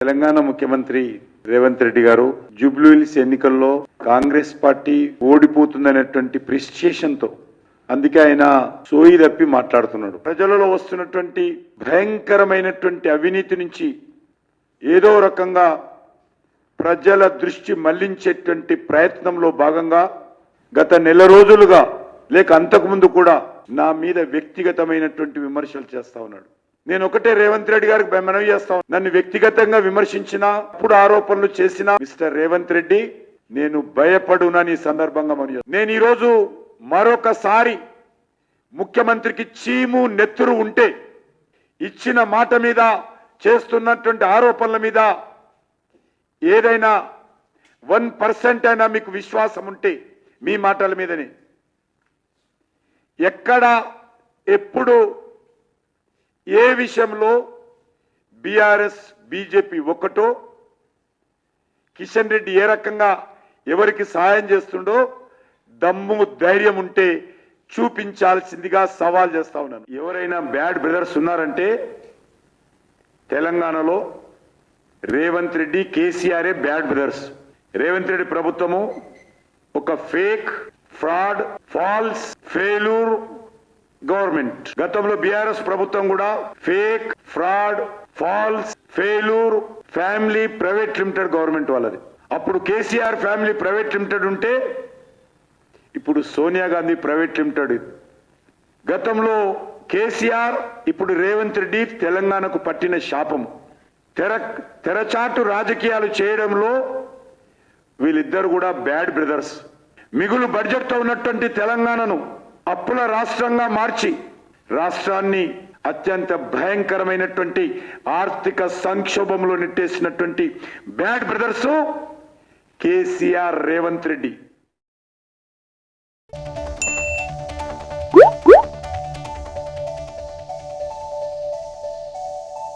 తెలంగాణ ముఖ్యమంత్రి రేవంత్ రెడ్డి గారు జూబ్లీహిల్స్ ఎన్నికల్లో కాంగ్రెస్ పార్టీ ఓడిపోతుందనేటువంటి ప్రిస్టేషన్తో అందుకే ఆయన సోయి తప్పి మాట్లాడుతున్నాడు. ప్రజలలో వస్తున్నటువంటి భయంకరమైనటువంటి అవినీతి నుంచి ఏదో రకంగా ప్రజల దృష్టి మళ్ళించేటువంటి ప్రయత్నంలో భాగంగా గత నెల రోజులుగా లేక అంతకుముందు కూడా నా మీద వ్యక్తిగతమైనటువంటి విమర్శలు చేస్తా ఉన్నాడు. నేను ఒకటే రేవంత్ రెడ్డి గారికి మనవి చేస్తాను నన్ను వ్యక్తిగతంగా విమర్శించిన అప్పుడు ఆరోపణలు చేసిన మిస్టర్ రేవంత్ రెడ్డి నేను భయపడునని ఈ సందర్భంగా మనం నేను ఈరోజు మరొకసారి ముఖ్యమంత్రికి చీము నెత్తురు ఉంటే ఇచ్చిన మాట మీద చేస్తున్నటువంటి ఆరోపణల మీద ఏదైనా వన్ పర్సెంట్ అయినా మీకు విశ్వాసం ఉంటే మీ మాటల మీదనే. ఎక్కడ ఎప్పుడు ఏ విషయంలో బీఆర్ఎస్ బీజేపీ ఒకటో కిషన్ రెడ్డి ఏ రకంగా ఎవరికి సహాయం చేస్తుండో దమ్ము ధైర్యం ఉంటే చూపించాల్సిందిగా సవాల్ చేస్తా ఉన్నాను. ఎవరైనా బ్యాడ్ బ్రదర్స్ ఉన్నారంటే తెలంగాణలో రేవంత్ రెడ్డి కేసీఆర్ఏ బ్యాడ్ బ్రదర్స్. రేవంత్ రెడ్డి ప్రభుత్వము ఒక fake fraud false failure government. గతంలో బీఆర్ఎస్ ప్రభుత్వం కూడా fake fraud false failure family private limited government వాళ్ళది. అప్పుడు కేసీఆర్ ఫ్యామిలీ ప్రైవేట్ లిమిటెడ్ ఉంటే ఇప్పుడు సోనియా గాంధీ ప్రైవేట్ లిమిటెడ్. గతంలో కేసీఆర్ ఇప్పుడు రేవంత్ రెడ్డి తెలంగాణకు పట్టిన శాపం. తెర తెరచాటు రాజకీయాలు చేయడంలో వీళ్ళిద్దరు కూడా బ్యాడ్ బ్రదర్స్. మిగులు బడ్జెట్తో ఉన్నటువంటి తెలంగాణను అప్పుల రాష్ట్రంగా మార్చి రాష్ట్రాన్ని అత్యంత భయంకరమైనటువంటి ఆర్థిక సంక్షోభంలో నెట్టేసినటువంటి bad brothers KCR Revanth Reddy.